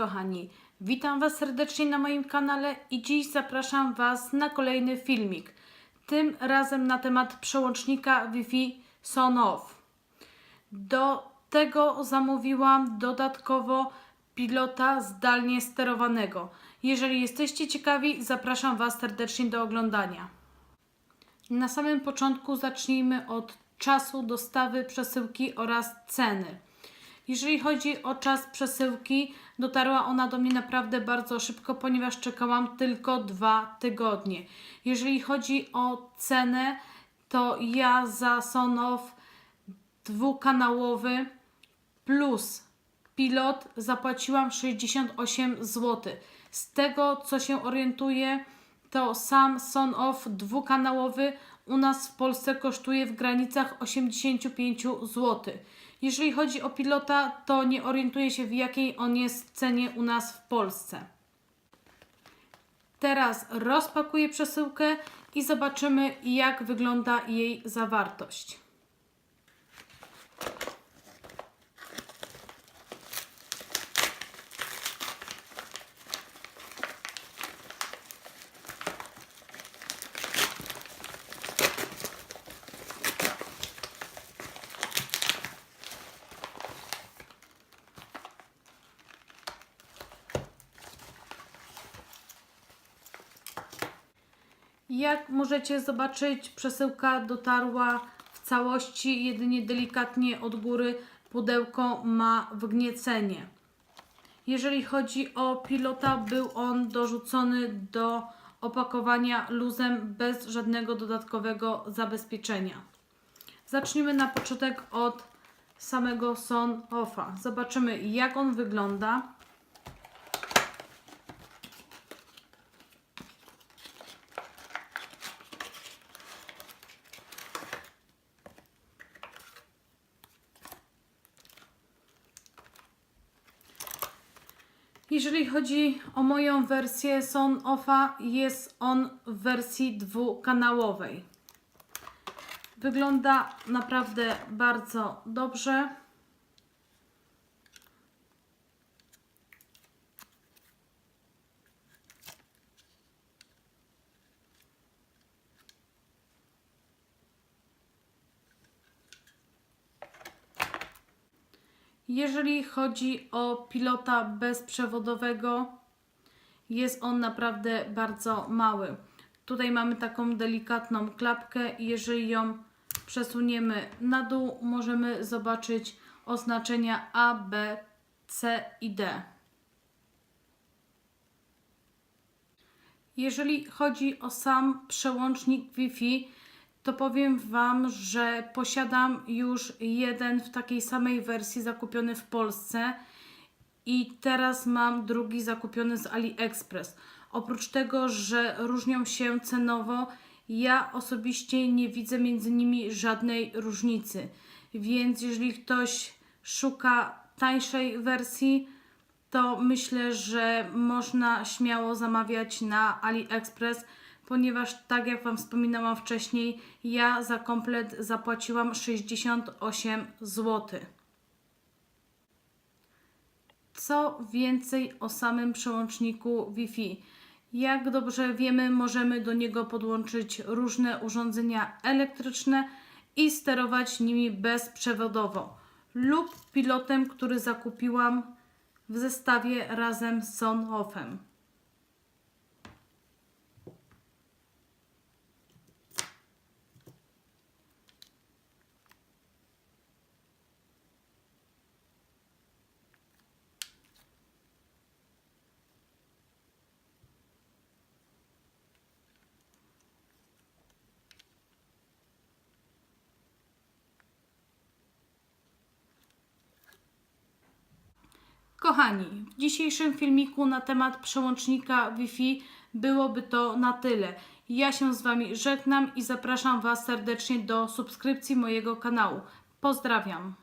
kochani, witam Was serdecznie na moim kanale i dziś zapraszam Was na kolejny filmik. Tym razem na temat przełącznika Wi-Fi Sonoff. Do tego zamówiłam dodatkowo pilota zdalnie sterowanego. Jeżeli jesteście ciekawi, zapraszam Was serdecznie do oglądania. Na samym początku zacznijmy od czasu dostawy przesyłki oraz ceny. Jeżeli chodzi o czas przesyłki, dotarła ona do mnie naprawdę bardzo szybko, ponieważ czekałam tylko dwa tygodnie. Jeżeli chodzi o cenę, to ja za Sonoff dwukanałowy plus pilot zapłaciłam 68 zł. Z tego co się orientuję, to sam Sonoff dwukanałowy u nas w Polsce kosztuje w granicach 85 zł. Jeżeli chodzi o pilota, to nie orientuję się w jakiej on jest cenie u nas w Polsce. Teraz rozpakuję przesyłkę i zobaczymy jak wygląda jej zawartość. Jak możecie zobaczyć, przesyłka dotarła w całości, jedynie delikatnie od góry pudełko ma wgniecenie. Jeżeli chodzi o pilota, był on dorzucony do opakowania luzem bez żadnego dodatkowego zabezpieczenia. Zacznijmy na początek od samego Son Offa. Zobaczymy jak on wygląda. Jeżeli chodzi o moją wersję Son Offa, jest on w wersji dwukanałowej. Wygląda naprawdę bardzo dobrze. Jeżeli chodzi o pilota bezprzewodowego, jest on naprawdę bardzo mały. Tutaj mamy taką delikatną klapkę i jeżeli ją przesuniemy na dół, możemy zobaczyć oznaczenia A, B, C i D. Jeżeli chodzi o sam przełącznik Wi-Fi, to powiem Wam, że posiadam już jeden w takiej samej wersji zakupiony w Polsce i teraz mam drugi zakupiony z AliExpress. Oprócz tego, że różnią się cenowo, ja osobiście nie widzę między nimi żadnej różnicy. Więc jeżeli ktoś szuka tańszej wersji, to myślę, że można śmiało zamawiać na AliExpress, ponieważ tak jak Wam wspominałam wcześniej, ja za komplet zapłaciłam 68 zł. Co więcej o samym przełączniku Wi-Fi? Jak dobrze wiemy, możemy do niego podłączyć różne urządzenia elektryczne i sterować nimi bezprzewodowo lub pilotem, który zakupiłam w zestawie razem z Sonoffem. Kochani, w dzisiejszym filmiku na temat przełącznika Wi-Fi byłoby to na tyle. Ja się z Wami żegnam i zapraszam Was serdecznie do subskrypcji mojego kanału. Pozdrawiam.